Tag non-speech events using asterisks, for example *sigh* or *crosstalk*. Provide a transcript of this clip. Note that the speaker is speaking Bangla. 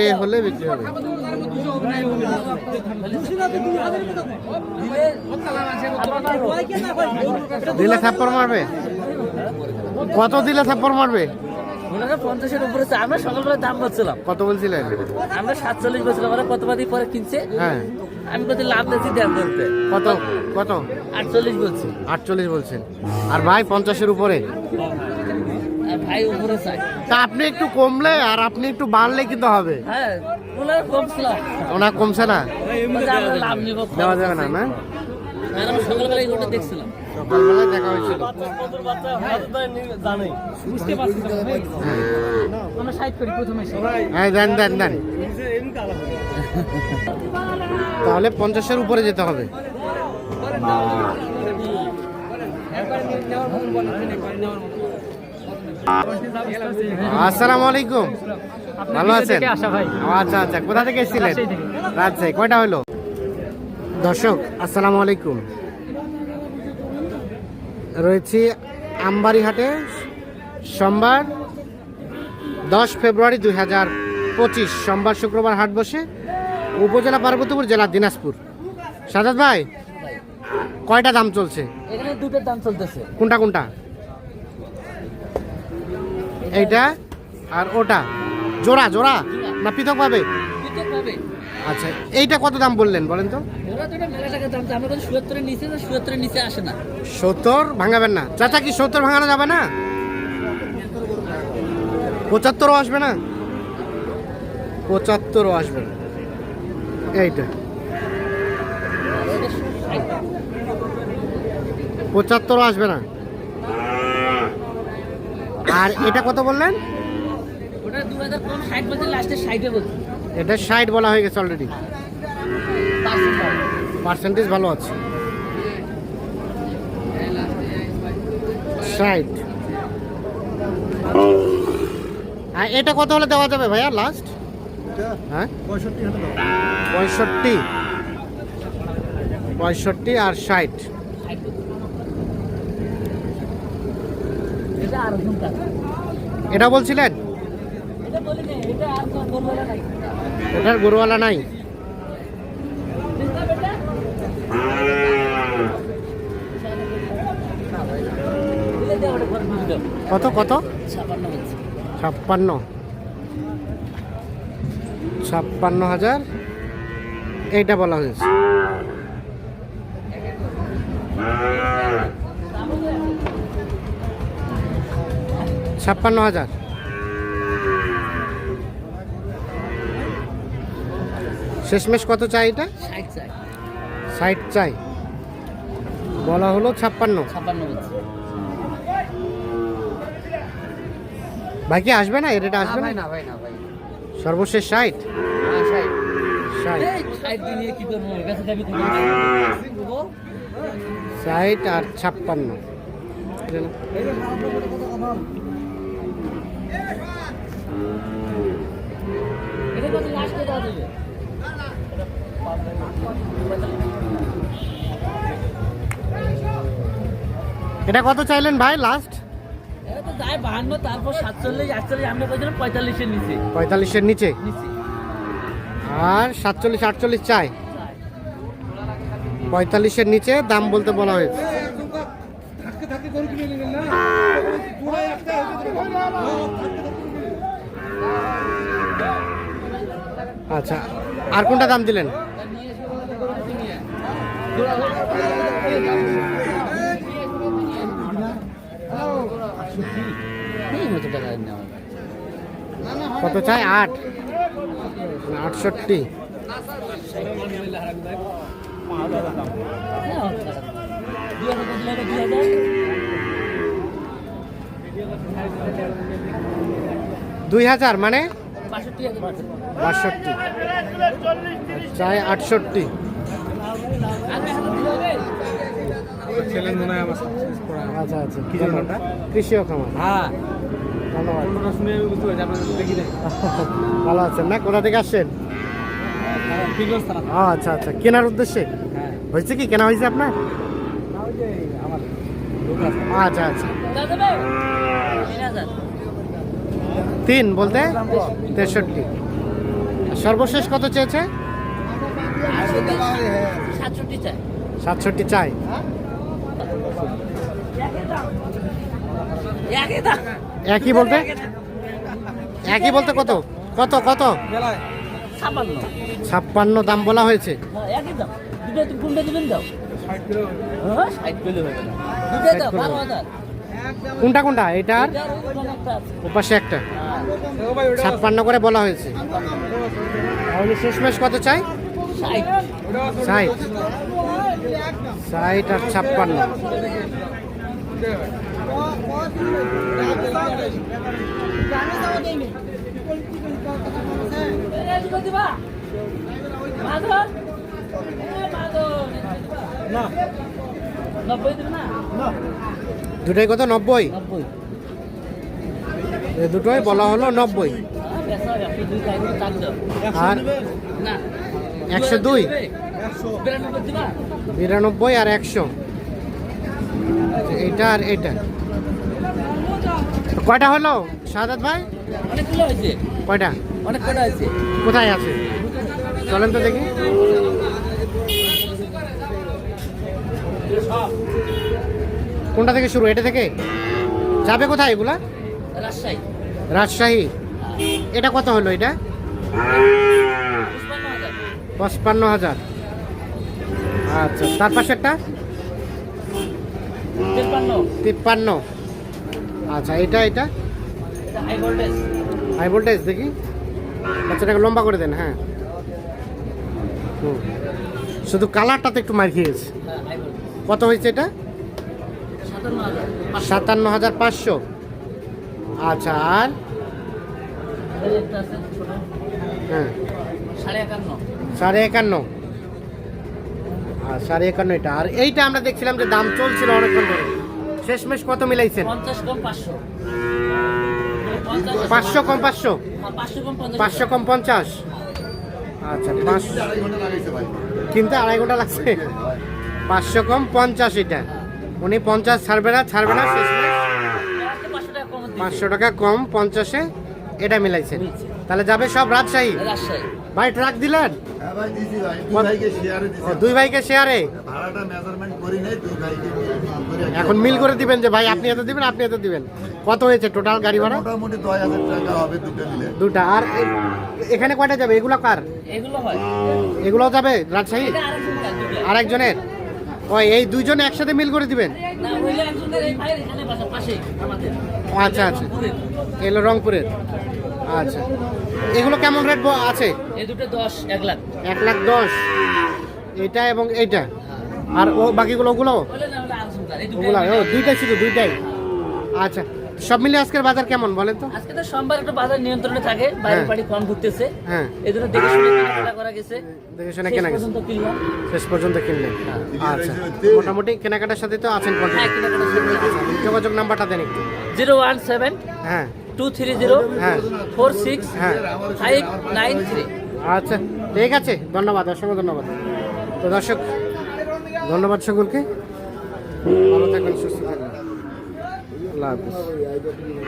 এ হলে বিক্রি হবে। দিলে থাপ্পড় মারবে? কত দিলে থাপ্পড় মারবে? পঞ্চাশের উপরে আমরা সকালবেলা দাম বলছিলাম। কত বলছিলেন? আমরা সাতচল্লিশ বলছিলাম ওরা কত বাদি পরে কিনছে? হ্যাঁ। আমি কত লাভ দিচ্ছি দাম কত? কত? আটচল্লিশ বলছি। আটচল্লিশ বলছেন। আর ভাই পঞ্চাশের উপরে? ভাই উপরে চাই তা আপনি একটু কমলে আর আপনি একটু বাড়লে কিন্তু হবে। হ্যাঁ ওনার কমছিলাম ওনার কমছে না? লাভ নিব দেওয়া যাবে না না? আর সকালবেলা এই ঘটনা দেখছিলাম। সকালবেলায় দেখা হয়েছিল। আমরা সাইড করি প্রথমে হ্যাঁ দেন দেন দেন। তাহলে পঞ্চাশের উপরে যেতে হবে। আসসালামু আলাইকুম। ভালো আছেন? আচ্ছা আচ্ছা। কোথা থেকে এসেছিলেন? রাজশাহী কয়টা হলো দর্শক আসসালামু আলাইকুম। রয়েছি আমবাড়িহাটে সোমবার দশ ফেব্রুয়ারি দুই হাজার পঁচিশ। সোমবার শুক্রবার হাট বসে উপজেলা পার্বতীপুর জেলা দিনাজপুর। সাজাদ ভাই কয়টা দাম চলছে? এখানে দুটোর দাম চলতেছে। কোনটা কোনটা? এইটা আর ওটা। জোড়া জোড়া? না পৃথক পাবে আচ্ছা এইটা কত দাম বললেন বলেন তো? সত্তর? ভাঙাবেন না। চাচা কি সত্তর ভাঙানো যাবে না? পঁচাত্তরও আসবে না? পঁচাত্তরও আসবে না। এইটা। পঁচাত্তরও আসবে না। আর এটা কত বললেন? এটা ষাট বলা হয়ে গেছে অলরেডি পার্সেন্টেজ ভালো আছে। ষাট। আর এটা কত হলে দেওয়া যাবে ভাইয়া লাস্ট হ্যাঁ? পঁয়ষট্টি। পঁয়ষট্টি আর ষাট। এটা বলছিলেন? এটার গরুওয়ালা নাই? কত কত? ছাপ্পান্ন। ছাপ্পান্ন হাজার। এইটা বলা হয়েছে। ছাপ্পান্ন হাজার। শেষমেশ কত চাই এটা? ষাট চাই। বলা হলো ছাপ্পান্ন। ছাপান্ন বলছে। ভাই কি আসবে না? এর এটা আসবে না? সর্বশেষ ষাট? তুমি ষাট আর ছাপ্পান্ন। এটা কত চাইলেন ভাই লাস্ট তারপর সাতচল্লিশ আটচল্লিশ আমরা বলছিলাম পঁয়তাল্লিশের নিচে। পঁয়তাল্লিশের নিচে? নিচে। আর সাতচল্লিশ আটচল্লিশ চাই? পঁয়তাল্লিশের নিচে দাম বলতে বলা হয়েছে। আচ্ছা আর কোনটা দাম দিলেন? কত চাই? আট। আটষট্টি। দুই হাজার মানে? বাষট্টি চাই আটষট্টি। আচ্ছা আচ্ছা। কি কৃষি খামার। হ্যাঁ। *laughs* ভালো আছেন না? কোথা থেকে আসছেন? আচ্ছা আচ্ছা। কেনার উদ্দেশ্যে? হ্যাঁ। হয়েছে কি? কেনা হয়েছে আপনার? আচ্ছা আচ্ছা। তিন হাজার তিন বলতে? তেষট্টি। সর্বশেষ কত চেয়েছে? সাতষট্টি চাই। একই বলতে? একই বলতে কত? কত কত? ছাপ্পান্ন। দাম বলা হয়েছে। হ্যাঁ, দাও। কোনটা কোনটা? এটার? ওপাশে একটা। ছাপ্পান্ন করে বলা হয়েছে। তাহলে শেষমেশ কত চাই? ষাট। আর ছাপ্পান্ন। দিবা? নব্বই না। দুটোই কত? নব্বই? দুটোই বলা হলো নব্বই। আর একশো দুই? বিরানব্বই আর একশো। এইটা আর এইটা। কয়টা হলো সাদাত ভাই? অনেকগুলো হয়েছে। কয়টা? অনেক কটা হয়েছে। কোথায় আছে? চলেন তো দেখি। কোনটা থেকে শুরু এটা থেকে? যাবে কোথায় এগুলা? রাজশাহী। রাজশাহী। এটা কত হলো এটা? পঁচপান্ন হাজার। আচ্ছা তার পাশে একটা তিপ্পান্ন। আচ্ছা এটা এটা? হাই ভোল্টেজ দেখি। আচ্ছা এটাকে লম্বা করে দেন হ্যাঁ। শুধু কালারটাতে একটু মার খেয়েছে হ্যাঁ কত হয়েছে এটা? সাতান্ন হাজার পাঁচশো। আচ্ছা আর? হ্যাঁ। সাড়ে একান্ন। আর সাড়ে একান্ন এটা। আর এইটা আমরা দেখছিলাম যে দাম চলছিল অনেকক্ষণ ধরে। শেষমেশ কত মিলাইছেন? পাঁচশো কম পাঁচশো। পাঁচশো কম পঞ্চাশ। আচ্ছা পাঁচশো কিনতে আড়াই ঘণ্টা লাগছে। পাঁচশো কম পঞ্চাশ এটা। উনি পঞ্চাশ ছাড়বে না ছাড়বে না পাঁচশো টাকা কম পঞ্চাশে এটা মিলাইছেন তাহলে যাবে সব রাজশাহী? ভাই ট্রাক দিলেন? হ্যাঁ ভাই দিছি ভাই। দুই ভাইকে শেয়ারে এখন মিল করে দিবেন যে ভাই আপনি এত দিবেন আপনি এত দিবেন। কত হয়েছে টোটাল গাড়ি ভাড়া? মোটামুটি দশ হাজার টাকা হবে দুটো দুটা। আর এখানে কয়টা যাবে? এগুলো কার? এগুলো হয়। এগুলো যাবে রাজশাহী? আরেকজনের? ওই এই দুইজন একসাথে মিল করে দিবেন? আচ্ছা আচ্ছা। এগুলো রংপুরের? আচ্ছা। এগুলো কেমন রেট আছে? এই দুটো দশ এক লাখ। এক লাখ দশ। এটা এবং এইটা? আর ও বাকিগুলো ওগুলো? ওগুলো ও দুইটাই ছিল দুইটাই? আচ্ছা। সব মিলে আজকের বাজার কেমন বলেন তো? আজকে তো সোমবার একটু বাজার নিয়ন্ত্রণে থাকে বাইরে হ্যাঁ। বাড়ি কম ঘুরতেছে। হ্যাঁ। এই জন্য দেখে শুনে কেনাকাটা করা গেছে। দেখে শুনে কেনা গেছে। শেষ পর্যন্ত কিনলেন। আচ্ছা। মোটামুটি কেনাকাটার সাথে তো আছেন হ্যাঁ কেনাকাটা যোগাযোগ নাম্বারটা দেন একটু। জিরো ওয়ান সেভেন হ্যাঁ। টু থ্রি জিরো হ্যাঁ। ফোর সিক্স হ্যাঁ। Five nine three. আচ্ছা। ঠিক আছে। ধন্যবাদ অসংখ্য ধন্যবাদ। তো দর্শক ধন্যবাদ সকলকে। ভালো থাকবেন সুস্থ lápis.